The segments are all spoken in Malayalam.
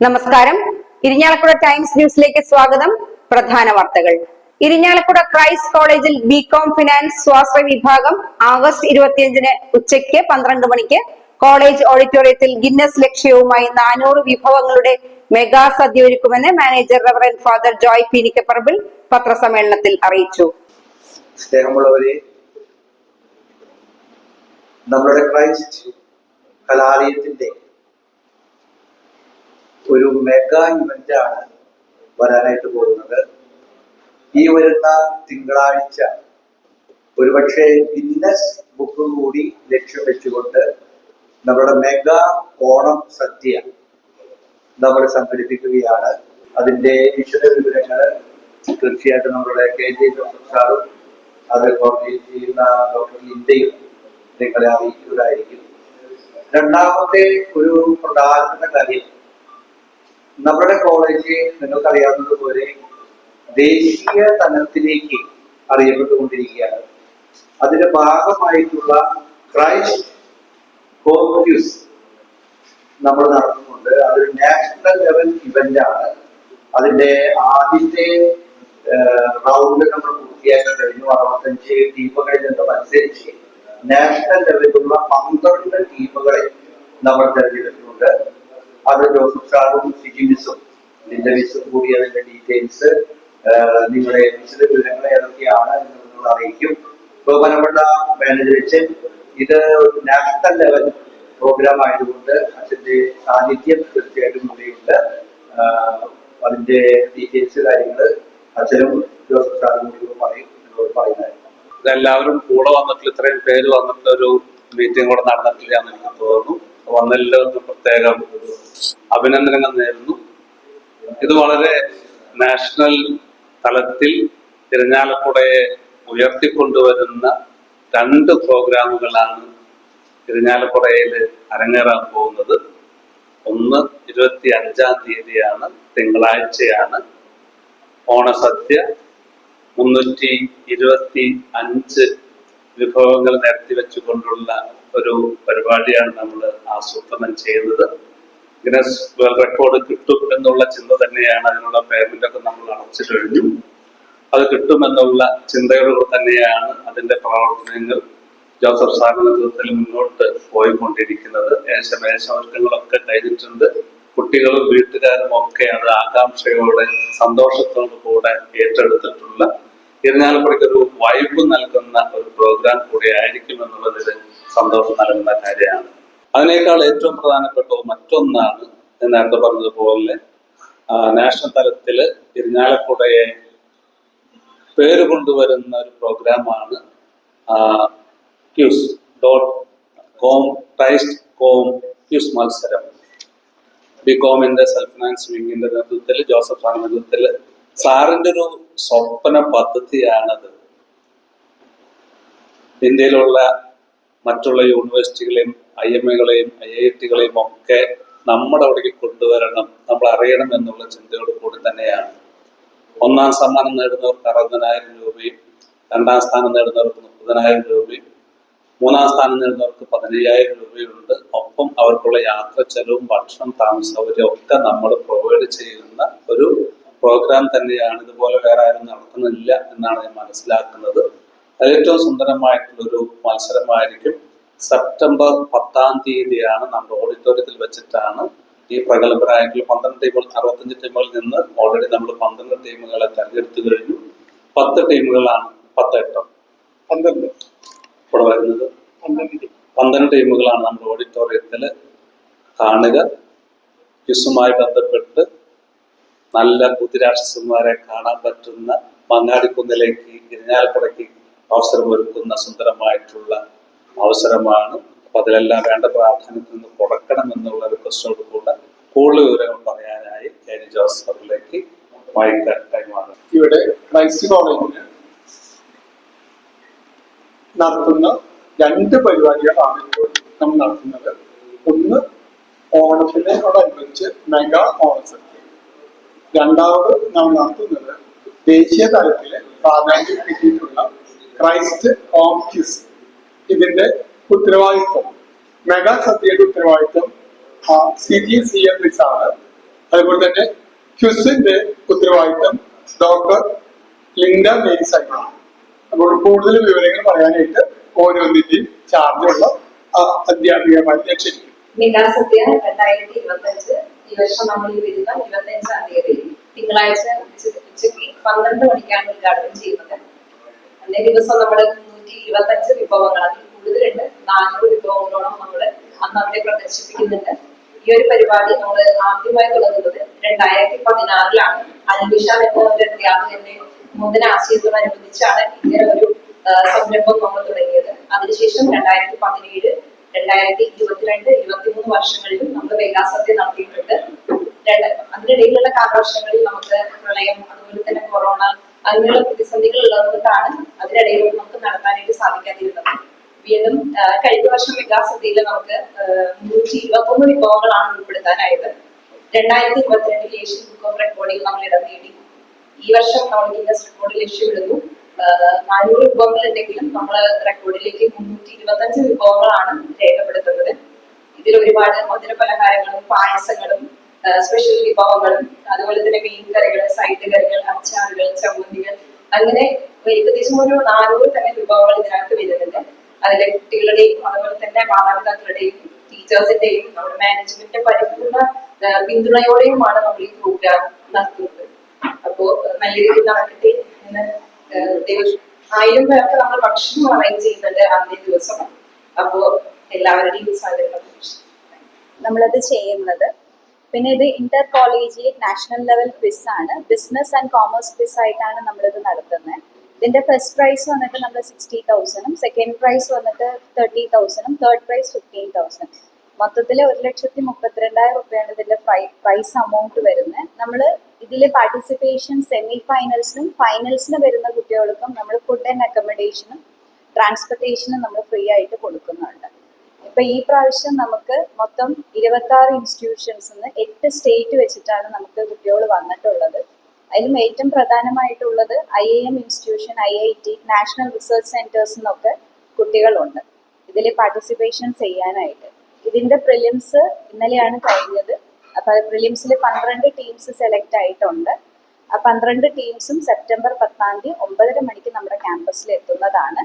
നമസ്കാരം. ഇരിഞ്ഞാലക്കുട ടൈംസ് ന്യൂസിലേക്ക് സ്വാഗതം. പ്രധാന വാർത്തകൾ. ഇരിഞ്ഞാലക്കുട ക്രൈസ്റ്റ് കോളേജിൽ ബി കോം ഫിനാൻസ് സ്വാശ്രയ വിഭാഗം ആഗസ്റ്റ് ഇരുപത്തിയഞ്ചിന് ഉച്ചയ്ക്ക് പന്ത്രണ്ട് മണിക്ക് കോളേജ് ഓഡിറ്റോറിയത്തിൽ ഗിന്നസ് ലക്ഷ്യവുമായി നാനൂറ് വിഭവങ്ങളുടെ മെഗാ സദ്യ ഒരുക്കുമെന്ന് manager reverend father Joy Peenikkaparambil പത്രസമ്മേളനത്തിൽ അറിയിച്ചു. സ്നേഹമുള്ളവരെ നമ്മുടെ ക്രൈസ്റ്റ് കലാലയത്തിന്റെ ഒരു മെഗാ ഇവന്റ് ആണ് വരാനായിട്ട് പോകുന്നത്. ഈ വരുന്ന തിങ്കളാഴ്ച ഒരുപക്ഷെ ഗിന്നസ് ബുക്ക് കൂടി ലക്ഷ്യം വെച്ചുകൊണ്ട് നമ്മുടെ മെഗാ ഓണം സദ്യ നമ്മൾ സംഘടിപ്പിക്കുകയാണ്. അതിന്റെ വിശദ വിവരങ്ങൾ തീർച്ചയായിട്ടും നമ്മുടെ കെ ജെ ജോസഫ് സാറും അത് കോർഡിനേറ്റ് ചെയ്യുന്ന ഡോക്ടർ ഇന്ത്യയും നിങ്ങളെ അറിയിക്കുന്നതായിരിക്കും. രണ്ടാമത്തെ ഒരു പ്രധാനപ്പെട്ട കാര്യം നമ്മുടെ കോളേജ് നിങ്ങൾക്കറിയാവുന്നതുപോലെ ദേശീയ തലത്തിലേക്ക് അറിയപ്പെട്ടുകൊണ്ടിരിക്കുകയാണ്. അതിന്റെ ഭാഗമായിട്ടുള്ള ക്രൈസ്റ്റ് കോൺഫ്യൂസ് നമ്മൾ നടത്തുന്നുണ്ട്. അതൊരു നാഷണൽ ലെവൽ ഇവന്റ് ആണ്. അതിന്റെ ആദ്യത്തെ റൗണ്ട് നമ്മൾ പൂർത്തിയാക്കാൻ കഴിഞ്ഞു. അറുപത്തഞ്ച് ടീമുകളിൽ നിന്ന് മത്സരിച്ച് നാഷണൽ ലെവലിലുള്ള പന്ത്രണ്ട് ടീമുകളെ നമ്മൾ തെരഞ്ഞെടുത്തിട്ടുണ്ട്. അത് ജോസഫ് സാറും സിജി മിസ്സും ലിൻഡ മിസ്സും കൂടി അതിന്റെ ഡീറ്റെയിൽസ് നിങ്ങളെ വിശദ വിവരങ്ങൾ ഏതൊക്കെയാണ് എന്നുള്ളത് അറിയിക്കും. ബഹുമാനപ്പെട്ട മാനേജർ അച്ഛൻ ഇത് ഒരു നാഷണൽ ലെവൽ പ്രോഗ്രാം ആയതുകൊണ്ട് അച്ഛന്റെ സാന്നിധ്യം തീർച്ചയായിട്ടും ഇവിടെയുണ്ട് അതിന്റെ ഡീറ്റെയിൽസ് കാര്യങ്ങൾ അച്ഛനും ജോസഫ് സാറും കൂടി പറയും നിങ്ങളോട് എല്ലാവരും ഇതെല്ലാവരും കൂടെ വന്നിട്ട് ഇത്രയും പേര് വന്നിട്ട് മീറ്റിംഗ് കൂടെ നടന്നിട്ടില്ല എന്ന് എനിക്ക് തോന്നുന്നു. വന്നെല്ലാവർക്കും പ്രത്യേകം അഭിനന്ദനങ്ങൾ നേരുന്നു. ഇത് വളരെ നാഷണൽ തലത്തിൽ തിരഞ്ഞാലക്കുടയെ ഉയർത്തിക്കൊണ്ടുവരുന്ന രണ്ട് പ്രോഗ്രാമുകളാണ് തിരഞ്ഞാലക്കുടയിൽ അരങ്ങേറാൻ പോകുന്നത്. ഒന്ന് ഇരുപത്തി അഞ്ചാം തീയതിയാണ് തിങ്കളാഴ്ചയാണ്. ഓണസദ്യ മുന്നൂറ്റി ഇരുപത്തി അഞ്ച് വിഭവങ്ങൾ നിരത്തി വെച്ചുകൊണ്ടുള്ള ഒരു പരിപാടിയാണ് നമ്മൾ ആസൂത്രണം ചെയ്യുന്നത്. ഗിനസ് വേൾഡ് റെക്കോർഡ് കിട്ടും എന്നുള്ള ചിന്ത തന്നെയാണ് അതിനുള്ള പേയ്മെന്റ് ഒക്കെ നമ്മൾ അടച്ചു കഴിഞ്ഞു. അത് കിട്ടുമെന്നുള്ള ചിന്തയോട് തന്നെയാണ് അതിന്റെ പ്രവർത്തനങ്ങൾ ജോസഫ് സാറിന്റെ നേതൃത്വത്തിൽ മുന്നോട്ട് പോയിക്കൊണ്ടിരിക്കുന്നത്. ഏകദേശമേശമൊരുക്കങ്ങളൊക്കെ കഴിഞ്ഞിട്ടുണ്ട്. കുട്ടികളും വീട്ടുകാരും ഒക്കെ അത് ആകാംക്ഷയോടെ സന്തോഷത്തോടു കൂടെ ഏറ്റെടുത്തിട്ടുള്ള ഇരുന്നാലപ്പുറയ്ക്ക് ഒരു വൈബ് നൽകുന്ന ഒരു പ്രോഗ്രാം കൂടി ആയിരിക്കും എന്നുള്ളതിൽ സന്തോഷം നൽകുന്ന കാര്യമാണ്. അതിനേക്കാൾ ഏറ്റവും പ്രധാനപ്പെട്ട മറ്റൊന്നാണ് നേരത്തെ പറഞ്ഞതുപോലെ നാഷണൽ തലത്തിൽ ഇരിഞ്ഞാലക്കുടയെ പേര് കൊണ്ടുവരുന്ന ഒരു പ്രോഗ്രാമാണ് quiz dot com taste com quiz മത്സരം. ബി കോമിന്റെ സെൽഫ് ഫിനാൻസ് വിങ്ങിന്റെ നേതൃത്വത്തിൽ ജോസഫ് സാറിന്റെ നേതൃത്വത്തിൽ സാറിന്റെ ഒരു സ്വപ്ന പദ്ധതിയാണത്. ഇന്ത്യയിലുള്ള മറ്റുള്ള യൂണിവേഴ്സിറ്റികളെയും ഐ എം എകളെയും ഐ ഐ ടികളെയും ഒക്കെ നമ്മുടെ അവിടേക്ക് കൊണ്ടുവരണം നമ്മൾ അറിയണം എന്നുള്ള ചിന്തയോട് കൂടി തന്നെയാണ്. ഒന്നാം സമ്മാനം നേടുന്നവർക്ക് അറുപതിനായിരം രൂപയും രണ്ടാം സ്ഥാനം നേടുന്നവർക്ക് മുപ്പതിനായിരം രൂപയും മൂന്നാം സ്ഥാനം നേടുന്നവർക്ക് പതിനയ്യായിരം രൂപയുണ്ട്. ഒപ്പം അവർക്കുള്ള യാത്ര ചെലവും ഭക്ഷണം താമസ ഒക്കെ നമ്മൾ പ്രൊവൈഡ് ചെയ്യുന്ന ഒരു പ്രോഗ്രാം തന്നെയാണ്. ഇതുപോലെ വേറെ ആരും നടത്തുന്നില്ല എന്നാണ് ഞാൻ മനസ്സിലാക്കുന്നത്. ഏറ്റവും സുന്ദരമായിട്ടുള്ളൊരു മത്സരമായിരിക്കും. സെപ്റ്റംബർ പത്താം തീയതിയാണ് നമ്മുടെ ഓഡിറ്റോറിയത്തിൽ വെച്ചിട്ടാണ് ഈ പ്രഗത്ഭരായിട്ടുള്ള പന്ത്രണ്ട് ടീമുകൾ അറുപത്തഞ്ച് ടീമുകളിൽ നിന്ന് ഓൾറെഡി നമ്മൾ പന്ത്രണ്ട് ടീമുകളെ തെരഞ്ഞെടുത്തു കഴിഞ്ഞു. പത്ത് ടീമുകളാണ് പത്ത് എട്ടോ. പന്ത്രണ്ട്. ഇവിടെ വരുന്നത്? പന്ത്രണ്ട് ടീമുകളാണ് നമ്മുടെ ഓഡിറ്റോറിയത്തിൽ കാണുക. ക്വിസുമായി ബന്ധപ്പെട്ട് നല്ല ബുദ്ധിരാക്ഷസന്മാരെ കാണാൻ പറ്റുന്ന മങ്ങാടിക്കുന്നിലേക്ക് ഇരിഞ്ഞാലക്കുടയ്ക്ക് അവസരമൊരുക്കുന്ന സുന്ദരമായിട്ടുള്ള അവസരമാണ്. അപ്പൊ അതിലെല്ലാം വേണ്ട പ്രാധാന്യത്തിൽ നിന്ന് കൊടുക്കണം എന്നുള്ള റിക്വസ്റ്റോട് കൂടെ കൂടുതൽ വിവരങ്ങൾ പറയാനായി കെ ജി ജോസഫിലേക്ക് മൈക്ക് കൈമാറുന്നു ഇവിടെ നടത്തുന്ന രണ്ട് പരിപാടികളാണ് ഇപ്പോൾ നമ്മൾ നടത്തുന്നത്. ഒന്ന് ഓണത്തിനോടനുബന്ധിച്ച് മെഗാ ഓണസദ്യ. രണ്ടാമത് നമ്മൾ നടത്തുന്നത് ദേശീയ തലത്തിലെ പ്രാധാന്യം കിട്ടിയിട്ടുള്ള ക്രൈസ്റ്റ് കോംക്യൂസ് ഇതിന്റെ ഉത്തരവാദിത്വം. മെഗാ സദ്യയുടെ ഉത്തരവാദിത്വം C G C M S ആണ്. അതുപോലെ തന്നെ ക്യുസിന്റെ ഉത്തരവാദിത്വം ഡോക്ടർ ലിൻഡ മേരി സൈമാണ് അപ്പോൾ കൂടുതൽ വിവരങ്ങൾ പറയാനായിട്ട് ഓരോന്നിന്റെയും ചാർജുള്ള അധ്യാപികമായി ഇരുപത്തി അഞ്ച് ഈ വർഷം തിങ്കളാഴ്ച ഉച്ച- ഉച്ചയ്ക്ക് പന്ത്രണ്ട് മണിക്കാണ് ഉദ്ഘാടനം ചെയ്യുന്നത്. അന്നേ ദിവസം നമ്മൾ മുന്നൂറ്റി ഇരുപത്തഞ്ച് വിഭവങ്ങൾ അതിൽ കൂടുതലുണ്ട്. നാനൂറ് വിഭവങ്ങളോളം നമ്മൾ അന്ന് അവിടെ പ്രദർശിപ്പിക്കുന്നുണ്ട്. ഈ ഒരു പരിപാടി നമ്മൾ ആദ്യമായി തുടങ്ങുന്നത് രണ്ടായിരത്തി പതിനാറിലാണ് അൽബിഷ എന്ന ഒരു അധ്യാപകന്റെ നൂതന ആശയത്തോടനുബന്ധിച്ചാണ് ഇങ്ങനെ ഒരു സംരംഭം നമ്മൾ തുടങ്ങിയത്. അതിനുശേഷം രണ്ടായിരത്തി പതിനേഴ് രണ്ടായിരത്തി ഇരുപത്തിരണ്ട് ഇരുപത്തിമൂന്ന് വർഷങ്ങളിലും നമ്മൾ വേഗാസത്യം നടത്തിയിട്ടുണ്ട്. അതിനിടയിലുള്ള കാലവർഷങ്ങളിൽ നമുക്ക് പ്രളയം അതുപോലെ തന്നെ കൊറോണ അങ്ങനെയുള്ള പ്രതിസന്ധികൾ ഉള്ളതുകൊണ്ടാണ് അതിനിടയിൽ നമുക്ക് നടത്താനായിട്ട് സാധിക്കാതിരുന്നത്. വീണ്ടും കഴിഞ്ഞ വർഷം വികാസത്തിൽ നമുക്ക് നൂറ്റി ഇരുപത്തൊന്ന് വിഭവങ്ങളാണ് ഉൾപ്പെടുത്താനായത്. രണ്ടായിരത്തി ഇരുപത്തിരണ്ടിൽ ഏഷ്യൻ ബുക്ക് ഓഫ് റെക്കോർഡിൽ നമ്മൾ ഇടം നേടി. ഈ വർഷം നമ്മൾ ഗിന്നസ് റെക്കോർഡിൽ ലക്ഷ്യമിടുന്നു നാനൂറ് വിഭവങ്ങൾ ഉണ്ടെങ്കിലും നമ്മൾ റെക്കോർഡിലേക്ക് മുന്നൂറ്റി ഇരുപത്തി അഞ്ച് വിഭവങ്ങളാണ് രേഖപ്പെടുത്തുന്നത്. ഇതിൽ ഒരുപാട് മധുര പലഹാരങ്ങളും പായസങ്ങളും സ്പെഷ്യൽ വിഭവങ്ങളും അതുപോലെ തന്നെ മീൻ കറികൾ സൈഡ് കറികൾ അങ്ങനെ ഏകദേശം ഒരു നാനൂറ് തന്നെ വിഭവങ്ങൾ ഇതിനകത്ത് വരുന്നുണ്ട്. അതിലെ കുട്ടികളുടെയും അതുപോലെ തന്നെ മാതാപിതാക്കളുടെയും ടീച്ചേഴ്സിന്റെയും നമ്മുടെ മാനേജ്മെന്റിന്റെ പരിപൂർണ പിന്തുണയോടെയുമാണ് നമ്മൾ ഈ പ്രോഗ്രാം നടത്തുന്നത്. അപ്പോ നല്ല രീതിയിൽ നടക്കട്ടെ എന്ന് ആയിരം പേർക്ക് നമ്മൾ ഭക്ഷണം അറേഞ്ച് ചെയ്യുന്നുണ്ട് അന്നേ ദിവസം. അപ്പോ എല്ലാവരുടെയും സഹകരണം നമ്മളത് ചെയ്യുന്നത് പിന്നെ ഇത് inter collegiate national level quiz ആണ്. ബിസിനസ് ആൻഡ് കോമേഴ്സ് ക്വിസ് ആയിട്ടാണ് നമ്മളിത് നടത്തുന്നത് ഇതിന്റെ ഫസ്റ്റ് പ്രൈസ് വന്നിട്ട് നമ്മൾ സിക്സ്റ്റി തൗസൻഡും സെക്കൻഡ് പ്രൈസ് വന്നിട്ട് തേർട്ടി തൗസൻഡും തേർഡ് പ്രൈസ് ഫിഫ്റ്റീൻ തൗസൻഡ് മൊത്തത്തിൽ ഒരു ലക്ഷത്തി മുപ്പത്തിരണ്ടായിരം റുപ്യാണ് ഇതിന്റെ പ്രൈസ് അമൗണ്ട് വരുന്നത് നമ്മൾ ഇതിലെ പാർട്ടിസിപ്പേഷൻ സെമി ഫൈനൽസിനും ഫൈനൽസിന് വരുന്ന കുട്ടികൾക്കും നമ്മൾ ഫുഡ് ആൻഡ് അക്കോമഡേഷനും ട്രാൻസ്പോർട്ടേഷനും നമ്മൾ ഫ്രീ ആയിട്ട് കൊടുക്കുന്നുണ്ട്. ഇപ്പൊ ഈ പ്രാവശ്യം നമുക്ക് മൊത്തം ഇരുപത്തി ആറ് ഇൻസ്റ്റിറ്റ്യൂഷൻസ് എട്ട് സ്റ്റേറ്റ് വെച്ചിട്ടാണ് നമുക്ക് കുട്ടികൾ വന്നിട്ടുള്ളത്. അതിലും ഏറ്റവും പ്രധാനമായിട്ടുള്ളത് I I M institution I I T national research centres എന്നൊക്കെ കുട്ടികളുണ്ട്. ഇതിൽ പാർട്ടിസിപ്പേഷൻ ചെയ്യാനായിട്ട്. ഇതിന്റെ പ്രിലിംസ് ഇന്നലെയാണ് കഴിഞ്ഞത്. അപ്പൊ പ്രിലിംസിൽ പന്ത്രണ്ട് ടീംസ് സെലക്ട് ആയിട്ടുണ്ട്. ആ പന്ത്രണ്ട് ടീംസും സെപ്റ്റംബർ പത്താം തീയതി ഒമ്പതര മണിക്ക് നമ്മുടെ ക്യാമ്പസിൽ എത്തുന്നതാണ്.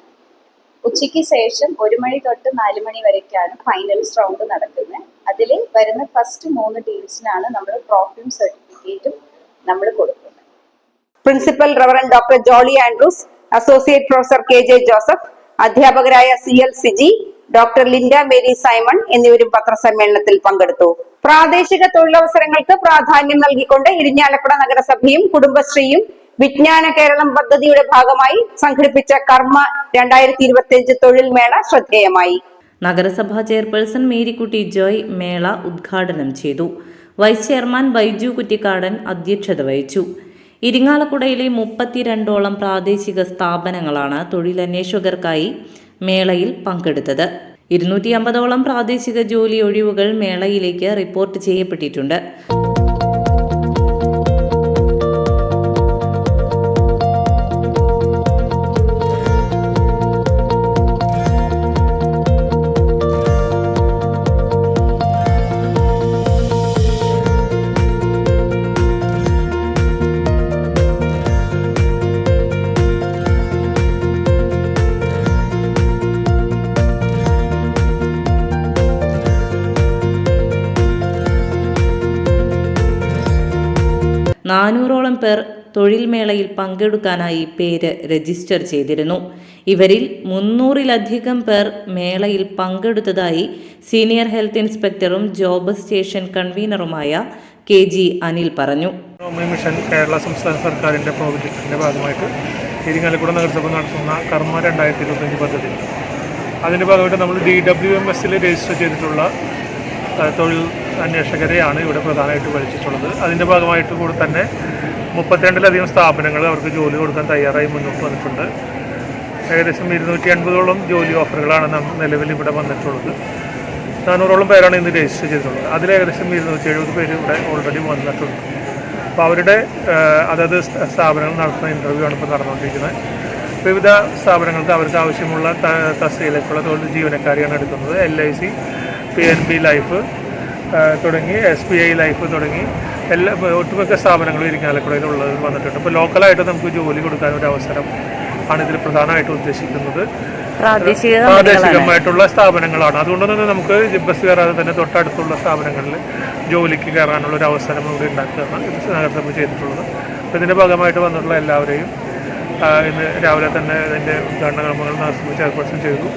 ഉച്ചയ്ക്ക് ശേഷം ഒരു മണി തൊട്ട് നാല് മണി വരെയൊക്കെയാണ് ഫൈനൽസ് റൗണ്ട് നടക്കുന്നത്. അതിൽ വരുന്ന ഫസ്റ്റ് മൂന്ന് ടീംസിനാണ് നമ്മൾ ട്രോഫിയും സർട്ടിഫിക്കറ്റും നമ്മൾ കൊടുക്കുന്നത്. Principal reverend doctor Jolly Andrews associate professor K J Joseph അധ്യാപകരായ C L Siji doctor Linda Mary Simon എന്നിവരും പത്രസമ്മേളനത്തിൽ പങ്കെടുത്തു. പ്രാദേശിക തൊഴിലവസരങ്ങൾക്ക് പ്രാധാന്യം നൽകിക്കൊണ്ട് ഇരിഞ്ഞാലക്കുട നഗരസഭയും കുടുംബശ്രീയും വിജ്ഞാന കേരളം പദ്ധതിയുടെ ഭാഗമായി സംഘടിപ്പിച്ച കർമ്മ രണ്ടായിരത്തി ഇരുപത്തി അഞ്ച് തൊഴിൽ മേള ശ്രദ്ധേയമായി. നഗരസഭാ ചെയർപേഴ്സൺ മേരിക്കുട്ടി ജോയ് മേള ഉദ്ഘാടനം ചെയ്തു. വൈസ് ചെയർമാൻ ബൈജു കുറ്റിക്കാടൻ അധ്യക്ഷത വഹിച്ചു. ഇരിങ്ങാലക്കുടയിലെ മുപ്പത്തിരണ്ടോളം പ്രാദേശിക സ്ഥാപനങ്ങളാണ് തൊഴിലന്വേഷകർക്കായി മേളയിൽ പങ്കെടുത്തത്. ഇരുന്നൂറ്റി അമ്പതോളം പ്രാദേശിക ജോലി ഒഴിവുകൾ മേളയിലേക്ക് റിപ്പോർട്ട് ചെയ്യപ്പെട്ടിട്ടുണ്ട്. നാനൂറോളം പേർ തൊഴിൽ മേളയിൽ പങ്കെടുക്കാനായി പേര് രജിസ്റ്റർ ചെയ്തിരുന്നു. ഇവരിൽ മുന്നൂറിലധികം പേർ മേളയിൽ പങ്കെടുത്തതായി സീനിയർ ഹെൽത്ത് ഇൻസ്പെക്ടറും ജോബ് സ്റ്റേഷൻ കൺവീനറുമായ കെ ജി അനിൽ പറഞ്ഞു. മിഷൻ കേരള സംസ്ഥാന സർക്കാരിന്റെ പ്രോജക്റ്റിന്റെ ഭാഗമായിട്ട് ഇരിങ്ങാലക്കുട നഗരസഭ നടത്തുന്ന കർമ്മ രണ്ടായിരത്തി ഇരുപത്തഞ്ച് പദ്ധതി. അതിന്റെ ഭാഗമായിട്ട് നമ്മൾ ഡി ഡബ്ല്യു എം എസിൽ രജിസ്റ്റർ ചെയ്തിട്ടുള്ള തൊഴിൽ അന്വേഷകരെയാണ് ഇവിടെ പ്രധാനമായിട്ട് വലിച്ചിട്ടുള്ളത്. അതിന്റെ ഭാഗമായിട്ട് കൂടെ തന്നെ മുപ്പത്തിരണ്ടിലധികം സ്ഥാപനങ്ങൾ അവർക്ക് ജോലി കൊടുക്കാൻ തയ്യാറായി മുന്നോട്ട് വന്നിട്ടുണ്ട്. ഏകദേശം ഇരുന്നൂറ്റി അൻപതോളം ജോലി ഓഫറുകളാണ് നിലവിൽ ഇവിടെ വന്നിട്ടുള്ളത്. നാനൂറോളം പേരാണ് ഇന്ന് രജിസ്റ്റർ ചെയ്തിട്ടുള്ളത്. അതിൽ ഏകദേശം ഇരുന്നൂറ്റി എഴുപത് പേര് ഇവിടെ ഓൾറെഡി വന്നിട്ടുണ്ട്. അപ്പോൾ അവരുടെ അതായത് സ്ഥാപനങ്ങൾ നടത്തുന്ന ഇന്റർവ്യൂ ആണ് ഇപ്പോൾ നടന്നുകൊണ്ടിരിക്കുന്നത്. വിവിധ സ്ഥാപനങ്ങൾക്ക് അവർക്ക് ആവശ്യമുള്ള തസ്തിയിലേക്കുള്ള തൊഴിൽ ജീവനക്കാരെയാണ് എടുക്കുന്നത്. L I C P N B life തുടങ്ങി എസ് ബി ഐ ലൈഫ് തുടങ്ങി. എല്ലാ ഒട്ടുമിക്ക സ്ഥാപനങ്ങളും ഉള്ളത് വന്നിട്ടുണ്ട്. അപ്പോൾ ലോക്കലായിട്ട് നമുക്ക് ജോലി കൊടുക്കാൻ ഒരു അവസരം ആണ് ഇതിൽ പ്രധാനമായിട്ടും ഉദ്ദേശിക്കുന്നത്. പ്രാദേശികമായിട്ടുള്ള സ്ഥാപനങ്ങളാണ്. അതുകൊണ്ട് തന്നെ നമുക്ക് ബസ് കയറാതെ തന്നെ തൊട്ടടുത്തുള്ള സ്ഥാപനങ്ങളിൽ ജോലിക്ക് കയറാനുള്ള ഒരു അവസരം ഇവിടെ ഉണ്ടാക്കുകയാണ്. ഇത് നഗരസഭ ചെയ്തിട്ടുള്ളത്. അപ്പോൾ ഇതിന്റെ ഭാഗമായിട്ട് വന്നിട്ടുള്ള എല്ലാവരെയും ഇന്ന് രാവിലെ തന്നെ ഇതിന്റെ ഉദ്ഘാടന കർമ്മങ്ങൾ നഗരസഭ ചെയർപേഴ്സൺ ചെയ്തു.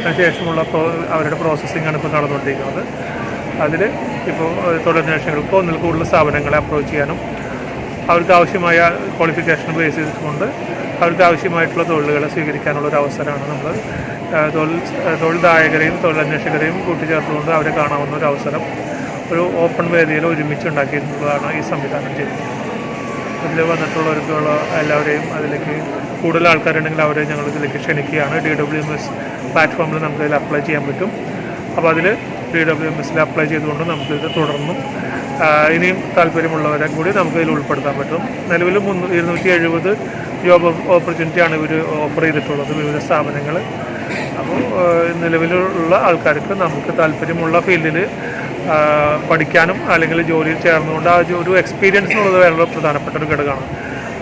അതിനുശേഷമുള്ള അവരുടെ പ്രോസസ്സിംഗ് ആണ് ഇപ്പോൾ നടന്നുകൊണ്ടിരിക്കുന്നത്. അതിൽ ഇപ്പോൾ തൊഴിലന്വേഷണങ്ങൾക്ക് ഒന്നിൽ കൂടുതൽ സ്ഥാപനങ്ങളെ അപ്രോച്ച് ചെയ്യാനും അവർക്ക് ആവശ്യമായ ക്വാളിഫിക്കേഷൻ ബേസ് ചെയ്തുകൊണ്ട് അവർക്ക് ആവശ്യമായിട്ടുള്ള തൊഴിലുകളെ സ്വീകരിക്കാനുള്ള ഒരു അവസരമാണ് നമ്മൾ തൊഴിൽ തൊഴിൽദായകരെയും തൊഴിലന്വേഷകരെയും കൂട്ടിച്ചേർത്തുകൊണ്ട് അവരെ കാണാവുന്ന ഒരു അവസരം ഒരു ഓപ്പൺ വേദിയിൽ ഒരുമിച്ച് ഉണ്ടാക്കിയിട്ടുള്ളതാണ് ഈ സംവിധാനം ചെയ്തത് അതിൽ വന്നിട്ടുള്ളവർക്കുള്ള എല്ലാവരെയും അതിലേക്ക് കൂടുതൽ ആൾക്കാരുണ്ടെങ്കിൽ അവരെ ഞങ്ങൾ ഇതിലേക്ക് ക്ഷണിക്കുകയാണ്. ഡി ഡബ്ല്യു എം എസ് പ്ലാറ്റ്ഫോമിൽ നമുക്ക് ഇതിൽ അപ്ലൈ ചെയ്യാൻ പറ്റും. അപ്പോൾ അതിൽ ഡി ഡബ്ല്യു എം എസിൽ അപ്ലൈ ചെയ്തുകൊണ്ട് നമുക്കിത് തുടർന്നും ഇനിയും താല്പര്യമുള്ളവരെ കൂടി നമുക്ക് ഇതിൽ ഉൾപ്പെടുത്താൻ പറ്റും. നിലവിൽ മുന്നൂ ഇരുന്നൂറ്റി എഴുപത് ജോബ് ഓപ്പർച്യൂണിറ്റിയാണ് ഇവർ ഓഫർ ചെയ്തിട്ടുള്ളത് വിവിധ സ്ഥാപനങ്ങൾ അപ്പോൾ നിലവിലുള്ള ആൾക്കാർക്ക് നമുക്ക് താല്പര്യമുള്ള ഫീൽഡിൽ പഠിക്കാനും അല്ലെങ്കിൽ ജോലിയിൽ ചേർന്നുകൊണ്ട് ആ ഒരു എക്സ്പീരിയൻസ് എന്നുള്ളത് വളരെ പ്രധാനപ്പെട്ട ഒരു ഘടകമാണ്.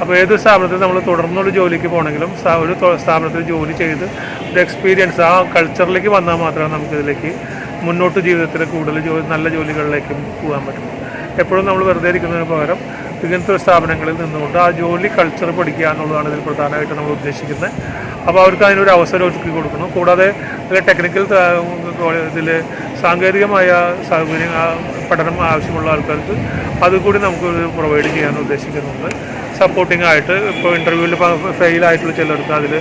അപ്പോൾ ഏത് സ്ഥാപനത്തിൽ നമ്മൾ തുടർന്നൊരു ജോലിക്ക് പോകണമെങ്കിലും ഒരു സ്ഥാപനത്തിൽ ജോലി ചെയ്ത് ഒരു എക്സ്പീരിയൻസ് ആ കൾച്ചറിലേക്ക് വന്നാൽ മാത്രമേ നമുക്കിതിലേക്ക് മുന്നോട്ട് ജീവിതത്തിൽ കൂടുതൽ ജോലി നല്ല ജോലികളിലേക്കും പോകാൻ പറ്റും എപ്പോഴും നമ്മൾ വെറുതെ ഇരിക്കുന്നതിന് പകരം ഇങ്ങനത്തെ സ്ഥാപനങ്ങളിൽ നിന്നുകൊണ്ട് ആ ജോലി കൾച്ചർ പഠിക്കുക എന്നുള്ളതാണ് ഇതിൽ പ്രധാനമായിട്ട് നമ്മൾ ഉദ്ദേശിക്കുന്നത്. അപ്പോൾ അവർക്ക് അതിനൊരു അവസരം ഒരുക്കി കൊടുക്കണം. കൂടാതെ ടെക്നിക്കൽ ഇതിൽ സാങ്കേതികമായ സൗകര്യം പഠനം ആവശ്യമുള്ള ആൾക്കാർക്ക് അതുകൂടി നമുക്ക് പ്രൊവൈഡ് ചെയ്യാൻ ഉദ്ദേശിക്കുന്നുണ്ട്. സപ്പോർട്ടിംഗ് ആയിട്ട് ഇപ്പോൾ ഇന്റർവ്യൂവിൽ ഫെയിലായിട്ടുള്ള ചിലർക്ക് അതിൽ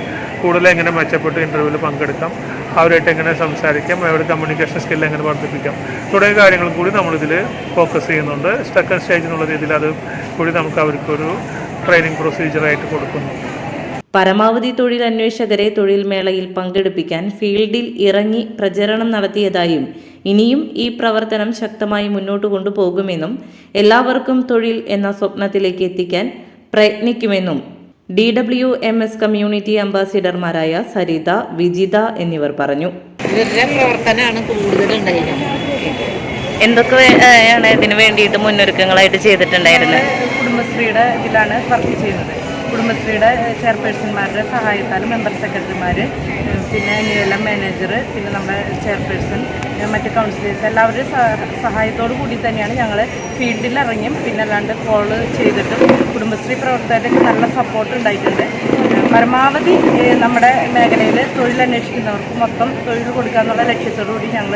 കൂടുതൽ എങ്ങനെ മെച്ചപ്പെട്ട് ഇന്റർവ്യൂവിൽ പങ്കെടുക്കാം അവരായിട്ട് എങ്ങനെ സംസാരിക്കാം അവരുടെ കമ്മ്യൂണിക്കേഷൻ സ്കിൽ എങ്ങനെ വർദ്ധിപ്പിക്കാം. തുടങ്ങിയ കാര്യങ്ങളും കൂടി നമ്മളിതിൽ ഫോക്കസ് ചെയ്യുന്നുണ്ട്. സെക്കൻഡ് സ്റ്റേജ് എന്നുള്ള രീതിയിൽ അത് കൂടി നമുക്ക് അവർക്കൊരു ട്രെയിനിങ് പ്രൊസീജിയറായിട്ട് കൊടുക്കുന്നു. പരമാവധി തൊഴിൽ അന്വേഷകരെ തൊഴിൽ മേളയിൽ പങ്കെടുപ്പിക്കാൻ ഫീൽഡിൽ ഇറങ്ങി പ്രചരണം നടത്തിയതായും ഇനിയും ഈ പ്രവർത്തനം ശക്തമായി മുന്നോട്ട് കൊണ്ടുപോകുമെന്നും എല്ലാവർക്കും തൊഴിൽ എന്ന സ്വപ്നത്തിലേക്ക് എത്തിക്കാൻ പ്രയത്നിക്കുമെന്നും D W M S community അംബാസിഡർമാരായ Saritha Vijitha എന്നിവർ പറഞ്ഞു. എന്തൊക്കെയാണ് പ്രവർത്തനമാണ് കൂടുതലുണ്ടായിരുന്നത്. എന്തൊക്കെ ആണ് ഇതിനു വേണ്ടിയിട്ട് മുന്നൊരുക്കങ്ങളായിട്ട് ചെയ്തിട്ടുണ്ടായിരുന്നത് കുടുംബശ്രീയുടെ ഇതിലാണ് വർക്ക് ചെയ്യുന്നത്. കുടുംബശ്രീയുടെ ചെയർപേഴ്സൺമാരുടെ സഹായത്താലും മെമ്പർ സെക്രട്ടറിമാർ പിന്നെ നീളം മാനേജർ പിന്നെ നമ്മുടെ ചെയർപേഴ്സൺ മറ്റ് കൗൺസിലേഴ്സ് എല്ലാവരുടെയും സഹ- സഹായത്തോടു കൂടി തന്നെയാണ് ഞങ്ങൾ ഫീൽഡിൽ ഇറങ്ങിയും പിന്നെ അല്ലാണ്ട് കോൾ ചെയ്തിട്ടും കുടുംബശ്രീ പ്രവർത്തകരുടെ നല്ല സപ്പോർട്ട് ഉണ്ടായിട്ടുണ്ട്. പരമാവധി നമ്മുടെ മേഖലയിൽ തൊഴിൽ അന്വേഷിക്കുന്നവർക്ക് മൊത്തം തൊഴിൽ കൊടുക്കുക എന്നുള്ള ലക്ഷ്യത്തോടു കൂടി ഞങ്ങൾ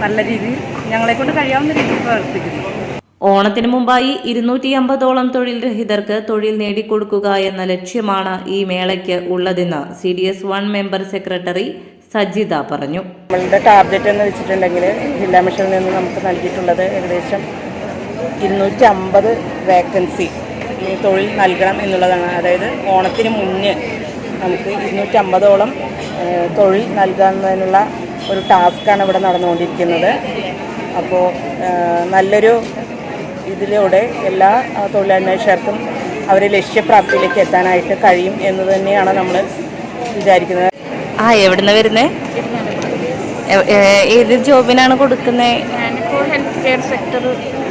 നല്ല രീതിയിൽ ഞങ്ങളെക്കൊണ്ട് കഴിയാവുന്ന രീതിയിൽ പ്രവർത്തിക്കുന്നു. ഓണത്തിന് മുമ്പായി ഇരുന്നൂറ്റി അമ്പതോളം തൊഴിൽ രഹിതർക്ക് തൊഴിൽ നേടിക്കൊടുക്കുക എന്ന ലക്ഷ്യമാണ് ഈ മേളയ്ക്ക് ഉള്ളതെന്ന് C D S one member secretary Sajitha പറഞ്ഞു. നമ്മളുടെ ടാർഗറ്റ് എന്ന് വെച്ചിട്ടുണ്ടെങ്കിൽ ജില്ലാ മിഷനിൽ നിന്ന് നമുക്ക് നൽകിയിട്ടുള്ളത് ഏകദേശം ഇരുന്നൂറ്റി അമ്പത് വേക്കൻസി തൊഴിൽ നൽകണം എന്നുള്ളതാണ്. അതായത് ഓണത്തിന് മുന്നേ നമുക്ക് ഇരുന്നൂറ്റി അമ്പതോളം തൊഴിൽ നൽകുന്നതിനുള്ള ഒരു ടാസ്ക്കാണ് ഇവിടെ നടന്നുകൊണ്ടിരിക്കുന്നത്. അപ്പോൾ നല്ലൊരു ഇതിലൂടെ എല്ലാ തൊഴിലന്വേഷകർക്കും അവരെ ലക്ഷ്യപ്രാപ്തിയിലേക്ക് എത്താനായിട്ട് കഴിയും എന്ന് തന്നെയാണ് നമ്മൾ വിചാരിക്കുന്നത്. ആ എവിടുന്ന് വരുന്നേ? എ- ഏ- ഏത് ജോബിനാണ് കൊടുക്കുന്നത് ഞാനിപ്പോൾ ഹെൽത്ത് കെയർ സെക്ടർ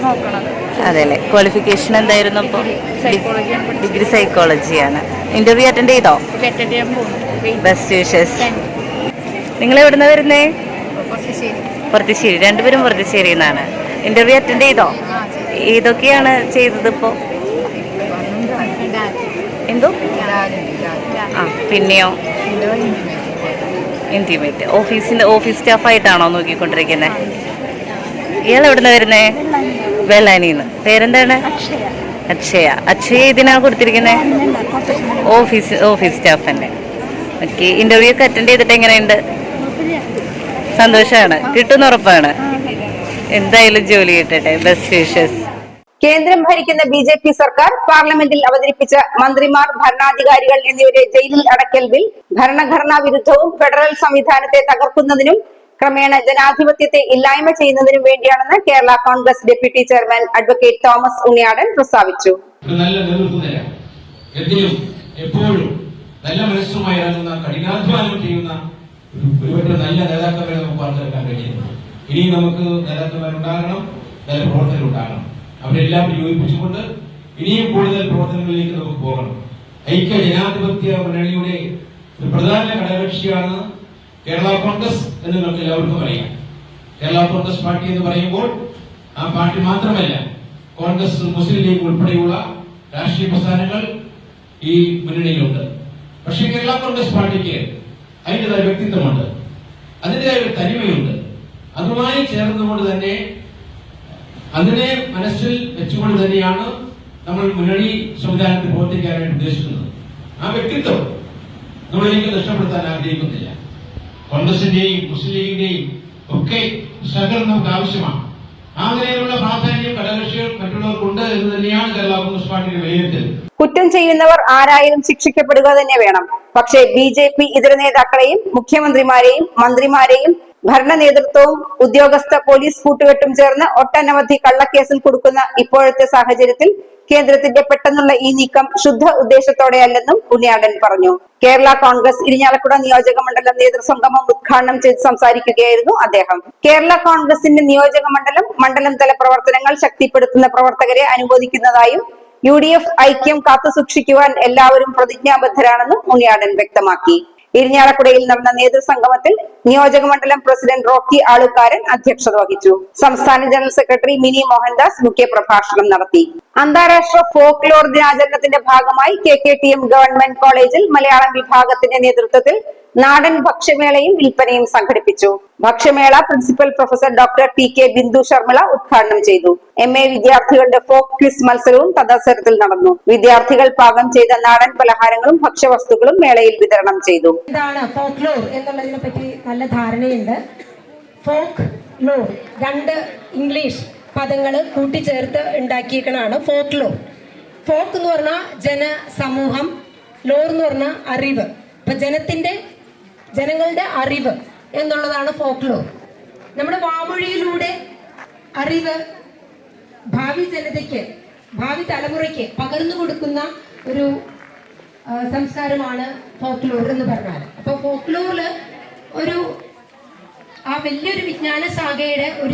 നോക്കണത്. അതെല്ലേ ക്വാളിഫിക്കേഷൻ എന്തായിരുന്നു അപ്പോൾ സൈക്കോളജി ഡിഗ്രി സൈക്കോളജിയാണ് ഇന്റർവ്യൂ അറ്റൻഡ് ചെയ്തോ? അറ്റൻഡ് ചെയ്യാൻ പോകുന്നു ബെസ്റ്റ് വിഷസ് നിങ്ങൾ എവിടുന്ന വരുന്നേ? പുറത്തുശ്ശേരി രണ്ടുപേരും പുറത്തുശ്ശേരി എന്നാണ്. ഇന്റർവ്യൂ അറ്റൻഡ് ചെയ്തോ? ഏതൊക്കെയാണ് ചെയ്തത് ഇപ്പോ. എന്തോ? ആ പിന്നെയോ? ഇന്റിമേറ്റ് ഓഫീസിന്റെ ഓഫീസ് സ്റ്റാഫായിട്ടാണോ നോക്കിക്കൊണ്ടിരിക്കുന്നത് ഇയാൾ എവിടുന്ന് വരുന്നേ? വെള്ളാനിന്ന്. പേരെന്താണ്? അക്ഷയ. അക്ഷയ ഇതിനാണ് കൊടുത്തിരിക്കുന്നത് ഓഫീസ് ഓഫീസ് സ്റ്റാഫ് തന്നെ. ഓക്കെ ഇന്റർവ്യൂ ഒക്കെ അറ്റൻഡ് ചെയ്തിട്ട് എങ്ങനെയുണ്ട്? സന്തോഷമാണ് കിട്ടുന്ന ഉറപ്പാണ്. എന്തായാലും ജോലി കിട്ടട്ടെ. ബെസ്റ്റ് വിഷസ് കേന്ദ്രം ഭരിക്കുന്ന ബി ജെ പി സർക്കാർ പാർലമെന്റിൽ അവതരിപ്പിച്ച മന്ത്രിമാർ ഭരണാധികാരികൾ എന്നിവരെ ജയിലിൽ അടക്കൽ ബിൽ ഭരണഘടനാ വിരുദ്ധവും ഫെഡറൽ സംവിധാനത്തെ തകർക്കുന്നതിനും ക്രമേണ ജനാധിപത്യത്തെ ഇല്ലായ്മ ചെയ്യുന്നതിനും വേണ്ടിയാണെന്ന് Kerala Congress deputy chairman advocate Thomas Unniyadan പ്രസ്താവിച്ചു. നല്ല എപ്പോഴും നല്ല മനസ്സുമായി ഇറങ്ങുന്ന കഠിനാധ്വാനം ചെയ്യുന്ന ഒരു ഒരുപറ്റ നല്ല നേതാക്കന്മാരെ നമുക്ക് വാർത്തെടുക്കാൻ ഇനിയും നമുക്ക് നേതാക്കന്മാരുണ്ടാകണം നല്ല പ്രവർത്തനം ഉണ്ടാകണം അവരെല്ലാം യോജിപ്പിച്ചുകൊണ്ട് ഇനിയും കൂടുതൽ പ്രവർത്തനങ്ങളിലേക്ക് നമുക്ക് പോകണം. ഐക്യ ജനാധിപത്യ മുന്നണിയുടെ ഒരു പ്രധാന ഘടകകക്ഷിയാണ് കേരള കോൺഗ്രസ് എന്ന് നമുക്ക് എല്ലാവർക്കും അറിയാം. കേരള കോൺഗ്രസ് പാർട്ടി എന്ന് പറയുമ്പോൾ ആ പാർട്ടി മാത്രമല്ല കോൺഗ്രസ് മുസ്ലിം ലീഗ് ഉൾപ്പെടെയുള്ള രാഷ്ട്രീയ പ്രസ്ഥാനങ്ങൾ ഈ മുന്നണിയിലുണ്ട്. പക്ഷെ കേരള കോൺഗ്രസ് പാർട്ടിക്ക് അതിന്റെതായ വ്യക്തിത്വമുണ്ട്. അതിന്റെതായ ഒരു തനിമയുണ്ട്. അതുമായി ചേർന്നുകൊണ്ട് തന്നെ അതിനെ മനസ്സിൽ വെച്ചുകൊണ്ട് തന്നെയാണ് നമ്മൾ മുന്നണി സംവിധാനത്തിൽ പ്രവർത്തിക്കാനായിട്ട് ഉദ്ദേശിക്കുന്നത്. ആ വ്യക്തിത്വം നമ്മളൊരിക്കലും നഷ്ടപ്പെടുത്താൻ ആഗ്രഹിക്കുന്നില്ല. കോൺഗ്രസിന്റെയും മുസ്ലിം ലീഗിന്റെയും ഒക്കെ സഹകരണം നമുക്ക് ആവശ്യമാണ്. അങ്ങനെയുള്ള പ്രാധാന്യം ഘടകകക്ഷികൾ മറ്റുള്ളവർക്കുണ്ട് എന്ന് തന്നെയാണ് കേരള കോൺഗ്രസ് പാർട്ടിയുടെ വിലയിരുത്തൽ. കുറ്റം ചെയ്യുന്നവർ ആരായാലും ശിക്ഷിക്കപ്പെടുക തന്നെ വേണം. പക്ഷേ ബി ജെ പി ഇതര നേതാക്കളെയും മുഖ്യമന്ത്രിമാരെയും മന്ത്രിമാരെയും ഭരണ നേതൃത്വവും ഉദ്യോഗസ്ഥ പോലീസ് കൂട്ടുകെട്ടും ചേർന്ന് ഒട്ടനവധി കള്ളക്കേസിൽ കൊടുക്കുന്ന ഇപ്പോഴത്തെ സാഹചര്യത്തിൽ കേന്ദ്രത്തിന്റെ പെട്ടെന്നുള്ള ഈ നീക്കം ശുദ്ധ ഉദ്ദേശത്തോടെയല്ലെന്നും ഉണ്ണിയാടൻ പറഞ്ഞു. കേരള കോൺഗ്രസ് ഇരിഞ്ഞാലക്കുട നിയോജക മണ്ഡലം നേതൃസംഗമം ഉദ്ഘാടനം ചെയ്ത് സംസാരിക്കുകയായിരുന്നു അദ്ദേഹം. കേരള കോൺഗ്രസിന്റെ നിയോജക മണ്ഡലം മണ്ഡലം തല പ്രവർത്തനങ്ങൾ ശക്തിപ്പെടുത്തുന്ന പ്രവർത്തകരെ അനുമോദിക്കുന്നതായും യു ഡി എഫ് ഐക്യം കാത്തുസൂക്ഷിക്കുവാൻ എല്ലാവരും പ്രതിജ്ഞാബദ്ധരാണെന്നും ഉണ്ണിയാടൻ വ്യക്തമാക്കി. ഇരിഞ്ഞാലക്കുടയിൽ നടന്ന നേതൃസംഗമത്തിൽ നിയോജക മണ്ഡലം പ്രസിഡന്റ് റോക്കി ആളുകാരൻ അധ്യക്ഷത വഹിച്ചു. സംസ്ഥാന ജനറൽ സെക്രട്ടറി മിനി മോഹൻദാസ് മുഖ്യപ്രഭാഷണം നടത്തി. അന്താരാഷ്ട്ര ഫോക്ക് ലോർ ദിനാചരണത്തിന്റെ ഭാഗമായി K K T M government കോളേജിൽ മലയാളം വിഭാഗത്തിന്റെ നേതൃത്വത്തിൽ നാടൻ ഭക്ഷ്യമേളയും വിൽപ്പനയും സംഘടിപ്പിച്ചു. ഭക്ഷ്യമേള principal professor doctor T K Bindu Sharmila ഉദ്ഘാടനം ചെയ്തു. എം എ വിദ്യാർത്ഥികളുടെ ഫോക്ക് ക്വിസ് മത്സരവും തദവസരത്തിൽ നടന്നു. വിദ്യാർത്ഥികൾ പാകം ചെയ്ത നാടൻ പലഹാരങ്ങളും ഭക്ഷ്യവസ്തുക്കളും മേളയിൽ വിതരണം ചെയ്തു. ഇതാണ് ഫോക്ക് ലോർ എന്നുള്ളതിനെ പറ്റി നല്ല ധാരണയുണ്ട്. ഫോക്ക് ലോർ രണ്ട് ഇംഗ്ലീഷ് പദങ്ങൾ കൂട്ടിച്ചേർത്ത് ഉണ്ടാക്കിയേക്കണതാണ് ഫോക്ക് ലോർ ഫോക്ക് എന്ന് പറഞ്ഞാൽ ജനസമൂഹം ലോർ എന്ന് പറഞ്ഞാൽ അറിവ്. അപ്പം ജനത്തിന്റെ ജനങ്ങളുടെ അറിവ് എന്നുള്ളതാണ് ഫോക്ലോർ നമ്മുടെ വാമൊഴിയിലൂടെ അറിവ് ഭാവി ജനതയ്ക്ക് ഭാവി തലമുറയ്ക്ക് പകർന്നു കൊടുക്കുന്ന ഒരു സംസ്കാരമാണ് ഫോക്ലോർ എന്ന് പറഞ്ഞാൽ അപ്പോൾ ഫോക്ലോറിൽ ഒരു ആ വലിയൊരു വിജ്ഞാന ശാഖയുടെ ഒരു